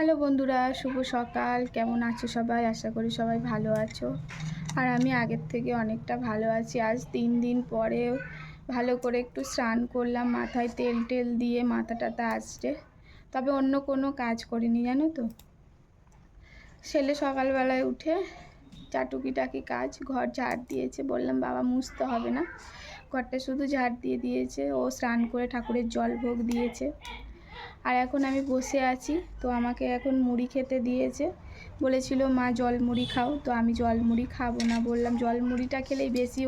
Hello বন্ধুরা, শুভ সকাল। কেমন আছো সবাই? আশা করি সবাই ভালো আছো। আর আমি আগের থেকে অনেকটা ভালো আছি। আজ তিন দিন পরে ভালো করে একটু স্নান করলাম, মাথায় তেল টেল দিয়ে মাথাটাতে আসছে। তবে অন্য কোনো কাজ করিনি, জানো তো? ছেলে সকালবেলায় উঠে চাটুকিটাকি কাজ, ঘর ঝাড় দিয়েছে। বললাম, বাবা, মুছতে হবে না। ঘরটা শুধু ঝাড় দিয়ে দিয়েছে। ও স্নান করে ঠাকুরের জল ভোগ দিয়েছে। আর এখন আমি বসে আছি। তো আমাকে এখন মুড়ি খেতে দিয়েছে। বলেছিল, মা, জল মুড়ি খাও। তো আমি জল মুড়ি খাব না বললাম। জল মুড়িটা খেলেই বেশি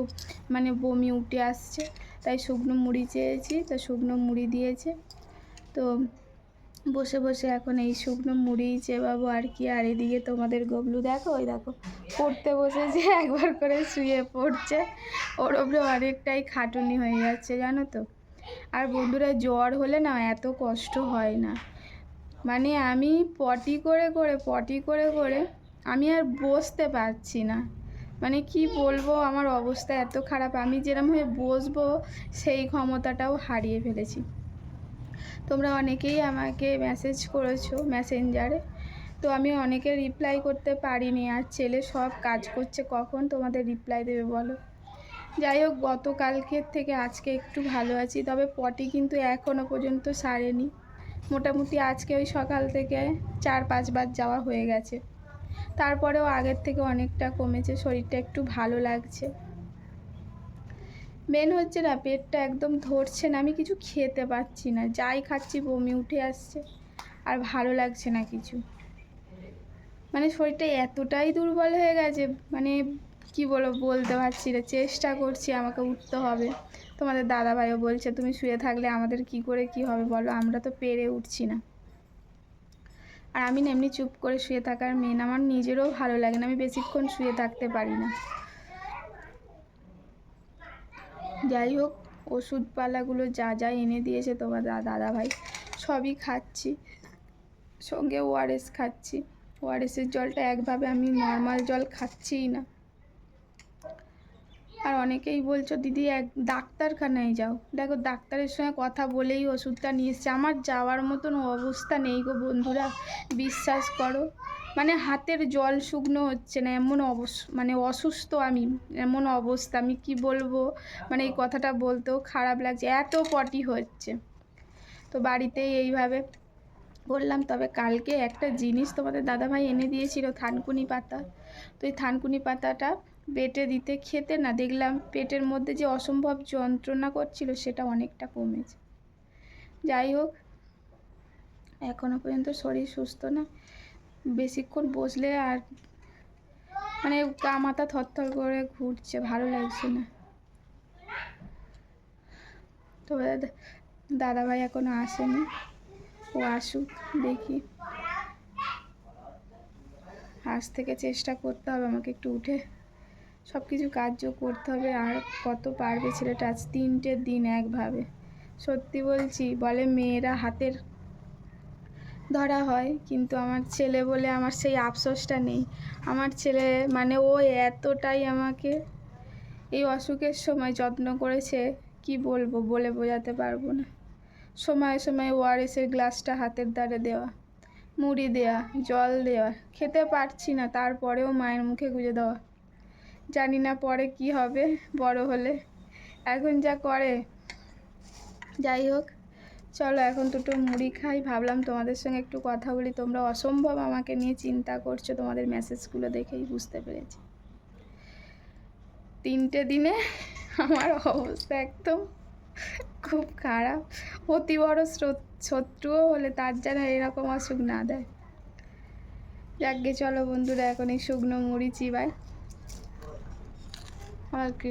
মানে বমি উঠে আসছে। তাই শুকনো মুড়ি চেয়েছি, তো শুকনো মুড়ি দিয়েছে। তো বসে বসে এখন এই শুকনো মুড়ি চেবাবো আর কি। আর এদিকে তোমাদের গবলু দেখো, ওই দেখো, পড়তে বসেছে, একবার করে শুয়ে পড়ছে। ওর ওপরে অনেকটাই খাটুনি হয়ে যাচ্ছে, জানো তো? আর বন্ধুরা জ্বর হলে না এত কষ্ট হয় না। মানে আমি পটি করে করে, পটি করে করে আমি আর বসতে পারছি না। মানে কি বলব, আমার অবস্থা এত খারাপ। আমি যেরকম হয়ে বসবো, সেই ক্ষমতাটাও হারিয়ে ফেলেছি। তোমরা অনেকেই আমাকে মেসেজ করেছ মেসেঞ্জারে তো আমি অনেকে রিপ্লাই করতে পারিনি। আর ছেলে সব কাজ করছে, কখন তোমাদের রিপ্লাই দেবে বলো? যাই হোক, গতকালকের থেকে আজকে একটু ভালো আছি, তবে পটি কিন্তু এখনও পর্যন্ত সারেনি। মোটামুটি আজকে ওই সকাল থেকে চার পাঁচবার যাওয়া হয়ে গেছে। তারপরেও আগের থেকে অনেকটা কমেছে, শরীরটা একটু ভালো লাগছে। মেন হচ্ছে না, পেটটা একদম ধরছে না, আমি কিছু খেতে পাচ্ছি না, যাই খাচ্ছি বমি উঠে আসছে, আর ভালো লাগছে না কিছু। মানে শরীরটা এতটাই দুর্বল হয়ে গেছে মানে কি বলব বলতে পারছি না। চেষ্টা করছি, আমাকে উঠতে হবে। তোমাদের দাদাভাইও বলছে, তুমি শুয়ে থাকলে আমাদের কি করে কি হবে বলো, আমরা তো পেরে উঠছি না। আর আমি এমনি চুপ করে শুয়ে থাকার মেন আমার নিজেরও ভালো লাগে না, আমি বেশিক্ষণ শুয়ে থাকতে পারি না। যাই হোক, ওষুধপালাগুলো যা যা এনে দিয়েছে তোমার দাদা ভাই সবই খাচ্ছি। সঙ্গে ওআরএস খাচ্ছি। ওআরএসের জলটা একভাবে আমি নর্মাল জল খাচ্ছিই না। আর অনেকেই বলছো, দিদি, এক ডাক্তারখানায় যাও। দেখো, ডাক্তারের সঙ্গে কথা বলেই ওষুধটা নিয়ে এসছে আমার যাওয়ার মতন অবস্থা নেই গো বন্ধুরা, বিশ্বাস করো। মানে হাতের জল শুকনো হচ্ছে না, এমন অবস মানে অসুস্থ আমি, এমন অবস্থা। আমি কি বলব? মানে এই কথাটা বলতেও খারাপ লাগছে, এত পটি হচ্ছে। তো বাড়িতেই এইভাবে বললাম, তবে কালকে একটা জিনিস তোমাদের দাদাভাই এনে দিয়েছিল, থানকুনি পাতা। তো এই থানকুনি পাতাটা বেটে দিতে খেতে না, দেখলাম পেটের মধ্যে যে অসম্ভব যন্ত্রণা করছিল সেটা অনেকটা কমেছে। যাই হোক এখনও পর্যন্ত শরীর সুস্থ না। বেশিক্ষণ বসলে আর মানে গা মাথা থরথর করে ঘুরছে, ভালো লাগছে না। তো দাদাভাই এখনও আসেনি, ও আসুক, দেখি। আজ থেকে চেষ্টা করতে হবে আমাকে একটু উঠে। সব কিছু কার্য করতে হবে আর কত পারবে ছেলেটা আজ তিনটে দিন একভাবে। সত্যি বলছি, বলে মেয়েরা হাতের ধরা হয়, কিন্তু আমার ছেলে বলে আমার সেই আফসোসটা নেই। আমার ছেলে মানে ও এতটাই আমাকে এই অসুখের সময় যত্ন করেছে, কি বলব বলে বোঝাতে পারব না। সময়ে সময়ে ওআরএসের গ্লাসটা হাতের দ্বারে দেওয়া, মুড়ি দেওয়া, জল দেওয়া, খেতে পারছি না, তারপরেও মায়ের মুখে গুঁজে দেওয়া। জানি না পরে কি হবে, বড় হলে। এখন যা করে, যাই হোক, চলো এখন দুটো মুড়ি খাই। ভাবলাম তোমাদের সঙ্গে একটু কথা বলি। তোমরা অসম্ভব আমাকে নিয়ে চিন্তা করছ, তোমাদের মেসেজগুলো দেখেই বুঝতে পেরেছি। তিনটে দিনে আমার অবস্থা একদম খুব খারাপ। অতি বড় শত্রুও হলে তার যেন এরকম অসুখ না দেয়। যাকে চলো বন্ধুরা, এখন এই শুকনো মুড়ি চিবায় আর কি